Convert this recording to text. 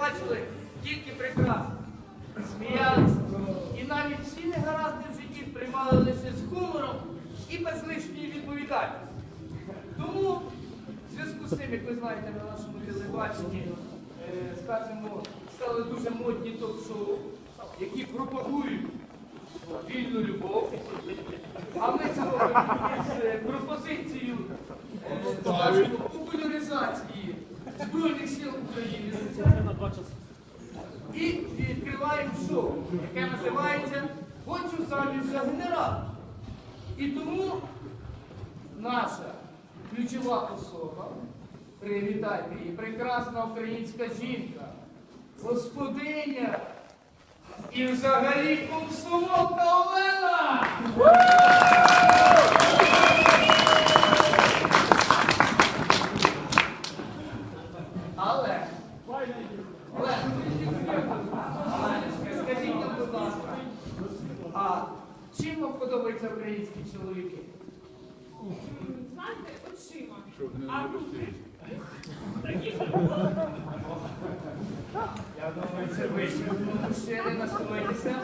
бачили тільки прекрасно. Сміялися. І навіть всі негаразди в житті приймали лише з гумором і без лишньої відповідальності. Тому, в зв'язку з тим, як ви знаєте, на нашому телебаченні, е, скажімо, стали дуже модні ток-шоу, які пропагують вільну любов. А ми робимо з е, пропозицією Збройних сил України. І відкриваємо шоу, яке називається Хочу заміж за генерала. І тому наша ключова особа, привітайте її, прекрасна українська жінка, господиня і взагалі комсомолка Олена! Але, Олена, Оленочка, скажіть нам, будь ласка, а чим вам подобаються українські чоловіки? Знаєте, очима. А руки? Я думаю, це ви ще мужчини настроїтеся.